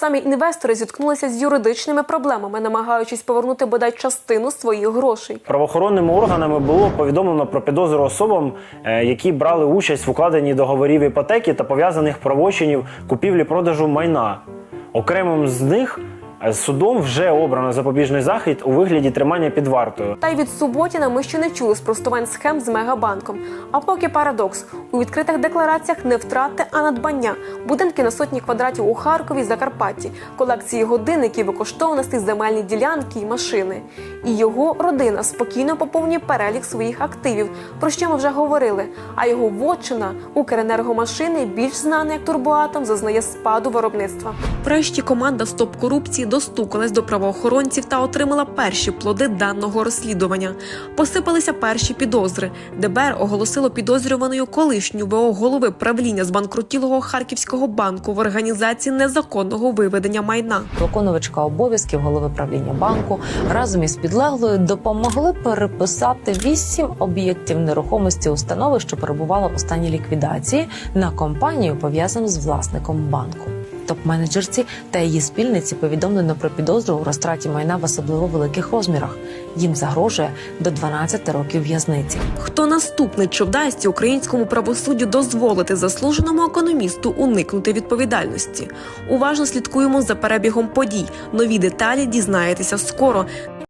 Самі інвестори зіткнулися з юридичними проблемами, намагаючись повернути бодай частину своїх грошей. Правоохоронними органами було повідомлено про підозру особам, е, які брали участь в укладенні договорів іпотеки та пов'язаних правочинів купівлі-продажу майна. Окремим з них судом вже обрано запобіжний захід у вигляді тримання під вартою. Та й від Суботіна ми ще не чули спростувань схем з мегабанком. А поки парадокс у відкритих деклараціях не втрати, а надбання. Будинки на сотні квадратів у Харкові, Закарпатті, колекції годинників коштовностей, земельні ділянки і машини. І його родина спокійно поповнює перелік своїх активів, про що ми вже говорили. А його вотчина Укренергомашини, більш знана як турбоатом, зазнає спаду виробництва. Врешті команда Стоп корупції достукалась до правоохоронців та отримала перші плоди даного розслідування. Посипалися перші підозри. ДБР оголосило підозрюваною колишню ВО голови правління збанкрутілого харківського банку в організації незаконного виведення майна. Виконувачка обов'язків голови правління банку разом із підлеглою допомогли переписати вісім об'єктів нерухомості установи, що перебувала у стані ліквідації, на компанію пов'язану з власником банку. Топ-менеджерці та її спільниці повідомлено про підозру у розтраті майна в особливо великих розмірах. Їм загрожує до 12 років в'язниці. Хто наступний чи вдасться українському правосуддю дозволити заслуженому економісту уникнути відповідальності? Уважно слідкуємо за перебігом подій. Нові деталі дізнаєтеся скоро.